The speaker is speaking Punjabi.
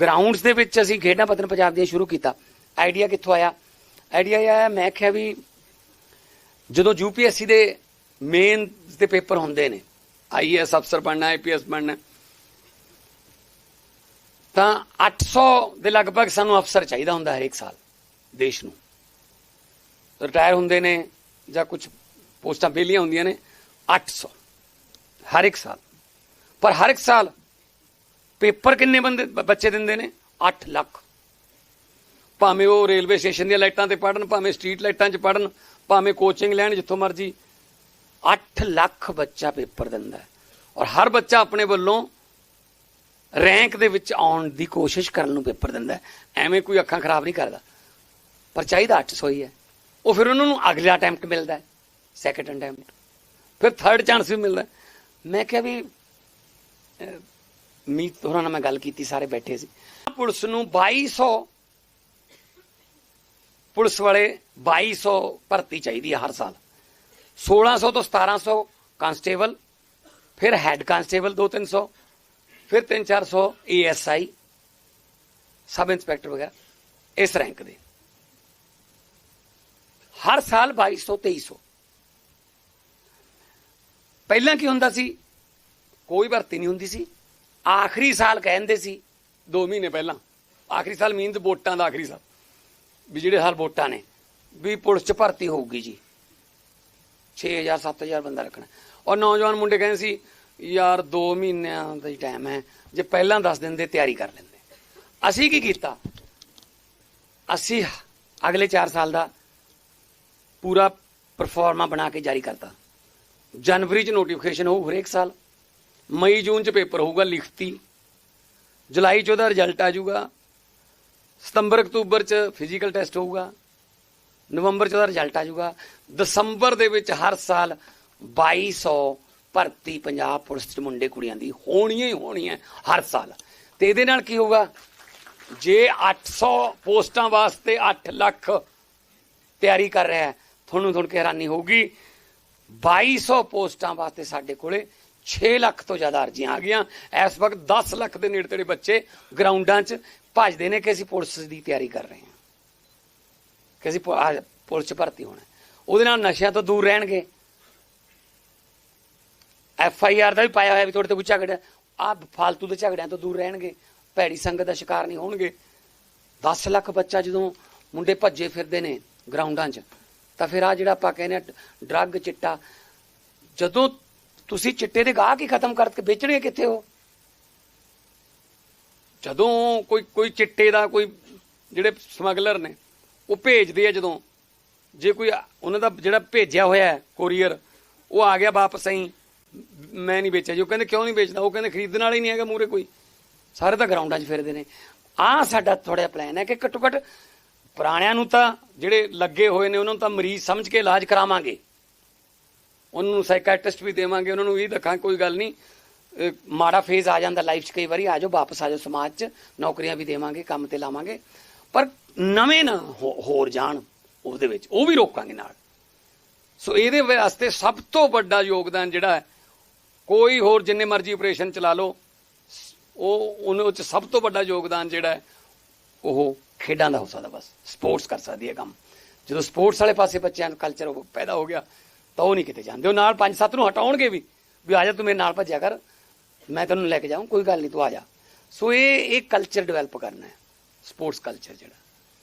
ਗਰਾਊਂਡਸ ਦੇ ਵਿੱਚ ਅਸੀਂ ਖੇਡਾਂ ਪਤਨ ਪੰਜਾਬ ਦੀਆਂ ਸ਼ੁਰੂ ਕੀਤਾ। ਆਈਡੀਆ ਕਿੱਥੋਂ ਆਇਆ? ਆਈਡੀਆ ਇਹ ਆਇਆ, ਮੈਂ ਕਿਹਾ ਵੀ ਜਦੋਂ ਯੂਪੀਐਸਸੀ ਦੇ ਮੇਨ ਦੇ ਪੇਪਰ ਹੁੰਦੇ ਨੇ ਆਈਐਸ ਅਫਸਰ ਬਣਨਾ ਆਈਪੀਐਸ ਬਣਨਾ, ਤਾਂ 800 ਦੇ ਲਗਭਗ ਸਾਨੂੰ ਅਫਸਰ ਚਾਹੀਦਾ ਹੁੰਦਾ ਹਰੇਕ ਸਾਲ ਦੇਸ਼ ਨੂੰ। ਰਿਟਾਇਰ ਹੁੰਦੇ ਨੇ ਜਾਂ ਕੁਝ ਪੋਸਟਾਂ ਬੇਲੀਆਂ ਹੁੰਦੀਆਂ ਨੇ 800 ਹਰ ਇੱਕ ਸਾਲ। ਪਰ ਹਰ ਇੱਕ ਸਾਲ ਪੇਪਰ ਕਿੰਨੇ ਬੰਦੇ ਬੱਚੇ ਦਿੰਦੇ ਨੇ? 8 ਲੱਖ। ਭਾਵੇਂ ਉਹ ਰੇਲਵੇ ਸਟੇਸ਼ਨ ਦੀਆਂ ਲਾਈਟਾਂ ਤੇ ਪੜਨ ਭਾਵੇਂ ਸਟਰੀਟ ਲਾਈਟਾਂ 'ਚ ਪੜਨ ਭਾਵੇਂ ਕੋਚਿੰਗ ਲੈਣ ਜਿੱਥੋਂ ਮਰਜ਼ੀ। 8 ਲੱਖ ਬੱਚਾ ਪੇਪਰ ਦਿੰਦਾ ਹੈ। ਔਰ ਹਰ ਬੱਚਾ ਆਪਣੇ ਵੱਲੋਂ ਰੈਂਕ ਦੇ ਵਿੱਚ ਆਉਣ ਦੀ ਕੋਸ਼ਿਸ਼ ਕਰਨ ਨੂੰ ਪੇਪਰ ਦਿੰਦਾ ਐਵੇਂ ਕੋਈ ਅੱਖਾਂ ਖਰਾਬ ਨਹੀਂ ਕਰਦਾ। ਪਰ ਚਾਹੀਦਾ 800 ਹੀ ਹੈ। ਉਹ ਫਿਰ ਉਹਨਾਂ ਨੂੰ ਅਗਲਾ ਅਟੈਂਪਟ ਮਿਲਦਾ ਹੈ ਸੈਕੰਡ ਅਟੈਂਪਟ ਫਿਰ ਥਰਡ ਚਾਂਸ ਵੀ ਮਿਲਦਾ ਮੈਂ ਕਿਹਾ ਵੀ ਮੀਤ ਹੋਰਾਂ ਨਾਲ ਮੈਂ ਗੱਲ ਕੀਤੀ, ਸਾਰੇ ਬੈਠੇ ਸੀ। ਪੁਲਿਸ ਨੂੰ 2200 ਪੁਲਿਸ ਵਾਲੇ 2200 ਭਰਤੀ ਚਾਹੀਦੀ ਹੈ ਹਰ ਸਾਲ। 1600 ਤੋਂ 1700 ਕਾਂਸਟੇਬਲ, ਫਿਰ ਹੈੱਡ ਕਾਂਸਟੇਬਲ 2-300 ਫਿਰ 3-400 ਏਐਸਆਈ ਸਬ ਇੰਸਪੈਕਟਰ ਵਗੈਰਾ, ਇਸ ਰੈਂਕ ਦੇ। ਹਰ ਸਾਲ 2200 2300 ਪਹਿਲਾਂ ਕੀ ਹੁੰਦਾ ਸੀ? ਕੋਈ ਭਰਤੀ ਨਹੀਂ ਹੁੰਦੀ ਸੀ। ਆਖਰੀ ਸਾਲ ਕਹਿੰਦੇ ਸੀ 2 ਮਹੀਨੇ ਪਹਿਲਾਂ, ਆਖਰੀ ਸਾਲ ਮੀਨਸ ਵੋਟਾਂ ਦਾ ਆਖਰੀ ਸਾਲ, ਵੀ ਜਿਹੜੇ ਸਾਲ ਵੋਟਾਂ ਨੇ, ਵੀ ਪੁਲਿਸ ਚ ਭਰਤੀ ਹੋਊਗੀ ਜੀ। 6000 7000 ਬੰਦਾ ਰੱਖਣਾ। ਔਰ ਨੌਜਵਾਨ ਮੁੰਡੇ ਕਹਿੰਦੇ ਸੀ, ਯਾਰ 2 ਮਹੀਨਿਆਂ ਦਾ ਹੀ ਟਾਈਮ ਹੈ, ਜੇ ਪਹਿਲਾਂ ਦੱਸ ਦਿੰਦੇ, ਤਿਆਰੀ ਕਰ ਲੈਂਦੇ। ਅਸੀਂ ਕੀ ਕੀਤਾ? ਅਸੀਂ ਅਗਲੇ 4 ਸਾਲ ਦਾ ਪੂਰਾ ਪਰਫਾਰਮਾ ਬਣਾ ਕੇ ਜਾਰੀ ਕਰਤਾ। ਜਨਵਰੀ ਚ ਨੋਟੀਫਿਕੇਸ਼ਨ ਹੋਊ ਹਰੇਕ ਸਾਲ। ਮਈ ਜੂਨ ਚ ਪੇਪਰ ਹੋਊਗਾ ਲਿਖਤੀ। ਜੁਲਾਈ ਚ ਉਹਦਾ ਰਿਜ਼ਲਟ ਆ ਜਾਊਗਾ। ਸਤੰਬਰ, ਅਕਤੂਬਰ ਚ ਫਿਜ਼ੀਕਲ ਟੈਸਟ ਹੋਊਗਾ। ਨਵੰਬਰ ਚ ਉਹਦਾ ਰਿਜ਼ਲਟ ਆ ਜਾਊਗਾ। ਦਸੰਬਰ ਦੇ ਵਿੱਚ ਹਰ ਸਾਲ 2200 ਭਰਤੀ ਪੰਜਾਬ ਪੁਲਿਸ ਚ ਮੁੰਡੇ ਕੁੜੀਆਂ ਦੀ। ਹੋਣੀਆਂ ਹੀ ਹੋਣੀ ਹੈ ਹਰ ਸਾਲ। ਤੇ ਇਹਦੇ ਨਾਲ ਕੀ ਹੋਊਗਾ? ਜੇ 800 ਪੋਸਟਾਂ ਵਾਸਤੇ 8 ਲੱਖ ਤਿਆਰੀ ਕਰ ਰਿਹਾ ਤੁਹਾਨੂੰ ਤੁਹਾਨੂੰ ਕਿ ਹੈਰਾਨੀ ਹੋਊਗੀ। 2200 ਪੋਸਟਾਂ ਵਾਸਤੇ ਸਾਡੇ ਕੋਲੇ 6 ਲੱਖ ਤੋਂ ਜ਼ਿਆਦਾ ਅਰਜ਼ੀਆਂ ਆ ਗਈਆਂ। ਇਸ ਵਕਤ 10 ਲੱਖ ਦੇ ਨੇੜੇ ਤੇੜੇ ਬੱਚੇ ਗਰਾਊਂਡਾਂ 'ਚ ਭੱਜਦੇ ਨੇ ਕਿ ਅਸੀਂ ਪੁਲਿਸ ਦੀ ਤਿਆਰੀ ਕਰ ਰਹੇ ਹਾਂ। ਕਿ ਅਸੀਂ ਪੁਲਿਸ 'ਚ ਭਰਤੀ ਹੋਣਾ ਉਹਦੇ ਨਾਲ ਨਸ਼ਿਆਂ ਤੋਂ ਦੂਰ ਰਹਿਣਗੇ। ਐਫ ਆਈ ਆਰ ਦਾ ਵੀ ਪਾਇਆ ਹੋਇਆ ਵੀ ਤੁਹਾਡੇ ਤੇ ਕੋਈ ਝਗੜਾ ਆ ਫਾਲਤੂ ਦੇ ਝਗੜਿਆਂ ਤੋਂ ਦੂਰ ਰਹਿਣਗੇ। ਭੈੜੀ ਸੰਗਤ ਦਾ ਸ਼ਿਕਾਰ ਨਹੀਂ ਹੋਣਗੇ। 10 ਲੱਖ ਬੱਚਾ ਜਦੋਂ ਮੁੰਡੇ ਭੱਜੇ ਫਿਰਦੇ ਨੇ ਗਰਾਊਂਡਾਂ 'ਚ, ਤਾਂ ਫਿਰ ਆ ਜਿਹੜਾ ਆਪਾਂ ਕਹਿੰਦੇ ਆ ਡਰੱਗ ਚਿੱਟਾ, ਜਦੋਂ ਤੁਸੀਂ ਚਿੱਟੇ ਦੇ ਗਾਹਕ ਹੀ ਖਤਮ ਕਰਕੇ ਵੇਚਣੇ ਕਿੱਥੇ ਹੋ? ਜਦੋਂ ਕੋਈ ਕੋਈ ਚਿੱਟੇ ਦਾ ਕੋਈ ਜਿਹੜੇ ਸਮਗਲਰ ਨੇ, ਉਹ ਭੇਜਦੇ ਆ ਜਦੋਂ। ਜੇ ਕੋਈ ਉਹਨਾਂ ਦਾ ਜਿਹੜਾ ਭੇਜਿਆ ਹੋਇਆ ਹੈ, ਕੋਰੀਅਰ, ਉਹ ਆ ਗਿਆ ਵਾਪਸ ਆਈ ਮੈਂ ਨਹੀਂ ਵੇਚਿਆ ਜੀ। ਉਹ ਕਹਿੰਦੇ, ਕਿਉਂ ਨਹੀਂ ਵੇਚਦਾ? ਉਹ ਕਹਿੰਦੇ, ਖਰੀਦਣ ਵਾਲਾ ਹੀ ਨਹੀਂ ਹੈਗਾ ਮੂਰੇ ਕੋਈ। ਸਾਰੇ ਤਾਂ ਗਰਾਊਂਡਾਂ 'ਚ ਫਿਰਦੇ ਨੇ। ਆਹ ਸਾਡਾ ਥੋੜਾ ਪਲਾਨ ਹੈ ਕਿ ਘੱਟੋ ਘੱਟ ਪੁਰਾਣਿਆਂ ਨੂੰ ਤਾਂ ਜਿਹੜੇ ਲੱਗੇ ਹੋਏ ਨੇ, ਉਹਨਾਂ ਨੂੰ ਤਾਂ ਮਰੀਜ਼ ਸਮਝ ਕੇ ਇਲਾਜ ਕਰਾਵਾਂਗੇ। ਉਹਨਾਂ ਨੂੰ ਸਾਈਕੈਟ੍ਰਿਸਟ ਵੀ ਦੇਵਾਂਗੇ, ਉਹਨਾਂ ਨੂੰ ਇਹ ਦੱਖਾਂ ਕੋਈ ਗੱਲ ਨਹੀਂ। ਮਾੜਾ ਫੇਜ਼ ਆ ਜਾਂਦਾ ਲਾਈਫ 'ਚ ਕਈ ਵਾਰੀ, ਆ ਜਾਓ, ਵਾਪਸ ਆ ਜਾਓ ਸਮਾਜ 'ਚ, ਨੌਕਰੀਆਂ ਵੀ ਦੇਵਾਂਗੇ, ਕੰਮ ਤੇ ਲਾਵਾਂਗੇ। ਪਰ ਨਵੇਂ ਨਾ ਹੋ- ਹੋਰ ਜਾਣ ਉਹਦੇ ਵਿੱਚ, ਉਹ ਵੀ ਰੋਕਾਂਗੇ ਨਾਲ। ਸੋ ਇਹਦੇ ਵਾਸਤੇ ਸਭ ਤੋਂ ਵੱਡਾ ਯੋਗਦਾਨ ਜਿਹੜਾ ਹੈ, ਕੋਈ ਹੋਰ ਜਿੰਨੇ ਮਰਜ਼ੀ ਆਪਰੇਸ਼ਨ ਚਲਾ ਲਓ, ਉਹ, ਉਹਨਾਂ ਵਿੱਚ ਸਭ ਤੋਂ ਵੱਡਾ ਯੋਗਦਾਨ ਜਿਹੜਾ ਉਹ ਖੇਡਾਂ ਦਾ ਹੋ ਸਕਦਾ ਬਸ ਸਪੋਰਟਸ ਕਰ ਸਕਦੀ ਹੈ ਕੰਮ। ਜਦੋਂ ਸਪੋਰਟਸ ਵਾਲੇ ਪਾਸੇ ਬੱਚਿਆਂ ਨੂੰ ਕਲਚਰ ਪੈਦਾ ਹੋ ਗਿਆ ਤਾਂ ਉਹ ਨਹੀਂ ਕਿਤੇ ਜਾਂਦੇ। ਉਹ ਨਾਲ ਪੰਜ ਸੱਤ ਨੂੰ ਹਟਾਉਣਗੇ ਵੀ ਵੀ ਆ ਜਾ ਤੂੰ ਮੇਰੇ ਨਾਲ ਭੱਜਿਆ ਕਰ, ਮੈਂ ਤੈਨੂੰ ਲੈ ਕੇ ਜਾਊਂ, ਕੋਈ ਗੱਲ ਨਹੀਂ, ਤੂੰ ਆ ਜਾ। ਸੋ ਇਹ ਇਹ ਕਲਚਰ ਡਿਵੈਲਪ ਕਰਨਾ ਹੈ ਸਪੋਰਟਸ ਕਲਚਰ ਜਿਹੜਾ।